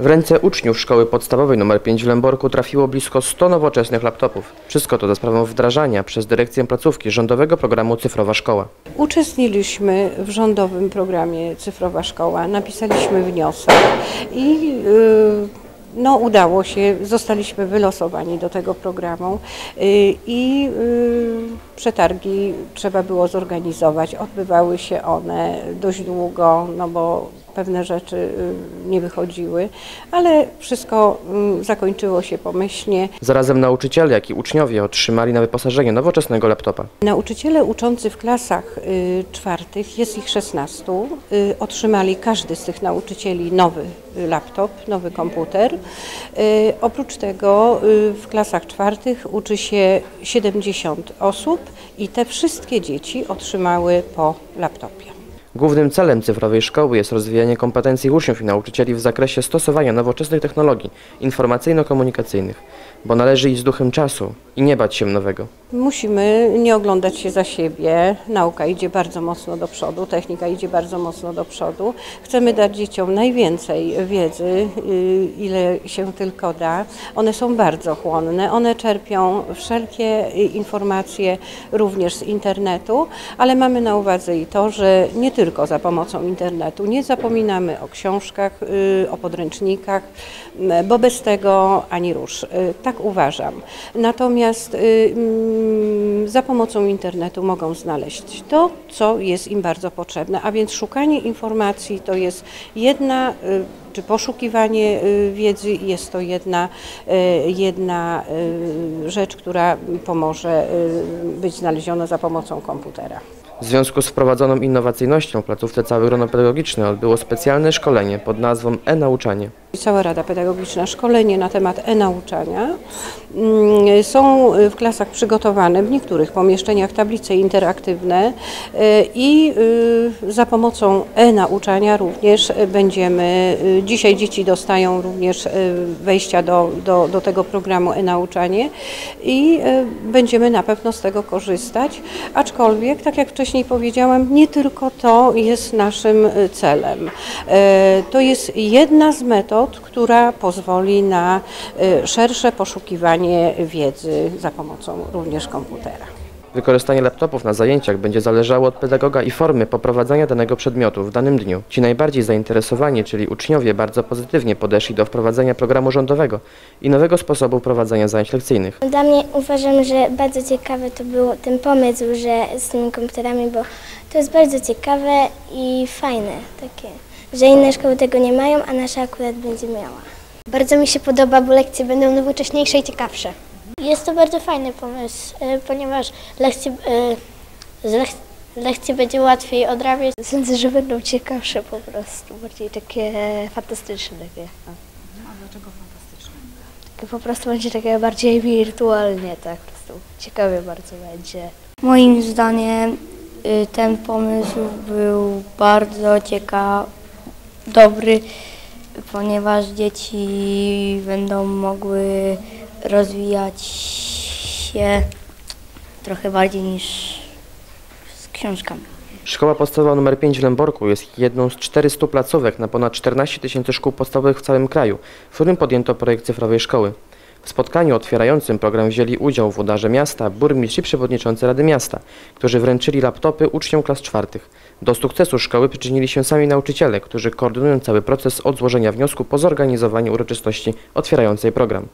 W ręce uczniów szkoły podstawowej nr 5 w Lęborku trafiło blisko 100 nowoczesnych laptopów. Wszystko to za sprawą wdrażania przez dyrekcję placówki rządowego programu Cyfrowa Szkoła. Uczestniczyliśmy w rządowym programie Cyfrowa Szkoła, napisaliśmy wniosek i y, no, udało się, zostaliśmy wylosowani do tego programu y, i y, przetargi trzeba było zorganizować. Odbywały się one dość długo, no bo pewne rzeczy y, nie wychodziły, ale wszystko y, zakończyło się pomyślnie. Zarazem nauczyciele, jak i uczniowie otrzymali na wyposażenie nowoczesnego laptopa. Nauczyciele uczący w klasach y, czwartych, jest ich 16, y, otrzymali każdy z tych nauczycieli nowy laptop, nowy komputer. Oprócz tego w klasach czwartych uczy się 70 osób i te wszystkie dzieci otrzymały po laptopie. Głównym celem cyfrowej szkoły jest rozwijanie kompetencji uczniów i nauczycieli w zakresie stosowania nowoczesnych technologii informacyjno-komunikacyjnych, bo należy iść z duchem czasu i nie bać się nowego. Musimy nie oglądać się za siebie. Nauka idzie bardzo mocno do przodu, technika idzie bardzo mocno do przodu. Chcemy dać dzieciom najwięcej wiedzy, y, ile się tylko da. One są bardzo chłonne, one czerpią wszelkie y, informacje również z internetu, ale mamy na uwadze i to, że nie tylko za pomocą internetu. Nie zapominamy o książkach, y, o podręcznikach, m, bo bez tego ani rusz. Y, Tak uważam. Natomiast y, mm, za pomocą internetu mogą znaleźć to, co jest im bardzo potrzebne, a więc szukanie informacji to jest jedna, y, czy poszukiwanie y, wiedzy jest to jedna, y, jedna y, rzecz, która pomoże y, być znaleziona za pomocą komputera. W związku z wprowadzoną innowacyjnością w placówce Cały Grono Pedagogiczne odbyło specjalne szkolenie pod nazwą e-nauczanie. Cała Rada Pedagogiczna szkolenie na temat e-nauczania. Mm, Są w klasach przygotowane w niektórych pomieszczeniach tablice interaktywne y, i y, za pomocą e-nauczania również będziemy, y, dzisiaj dzieci dostają również wejścia do, do, do tego programu e-nauczanie i będziemy na pewno z tego korzystać, aczkolwiek, tak jak wcześniej powiedziałam, nie tylko to jest naszym y, celem. E, To jest jedna z metod, która pozwoli na y, szersze poszukiwanie wiedzy za pomocą również komputera. Wykorzystanie laptopów na zajęciach będzie zależało od pedagoga i formy poprowadzania danego przedmiotu w danym dniu. Ci najbardziej zainteresowani, czyli uczniowie, bardzo pozytywnie podeszli do wprowadzenia programu rządowego i nowego sposobu prowadzenia zajęć lekcyjnych. Dla mnie uważam, że bardzo ciekawy to był ten pomysł, że z tymi komputerami, bo to jest bardzo ciekawe i fajne takie, że inne szkoły tego nie mają, a nasza akurat będzie miała. Bardzo mi się podoba, bo lekcje będą nowocześniejsze i ciekawsze. Jest to bardzo fajny pomysł, e, ponieważ lekcje, e, lek- lekcje będzie łatwiej odrabiać. Sądzę, że będą ciekawsze po prostu, bardziej takie fantastyczne. Takie. A dlaczego fantastyczne? Takie po prostu będzie takie bardziej wirtualnie, tak po prostu ciekawie bardzo będzie. Moim zdaniem y, ten pomysł był bardzo ciekawy, dobry, ponieważ dzieci będą mogły rozwijać się trochę bardziej niż z książkami. Szkoła podstawowa nr 5 w Lęborku jest jedną z 400 placówek na ponad 14 tysięcy szkół podstawowych w całym kraju, w którym podjęto projekt cyfrowej szkoły. W spotkaniu otwierającym program wzięli udział włodarze miasta, burmistrz i przewodniczący Rady Miasta, którzy wręczyli laptopy uczniom klas czwartych. Do sukcesu szkoły przyczynili się sami nauczyciele, którzy koordynują cały proces od złożenia wniosku po zorganizowaniu uroczystości otwierającej program.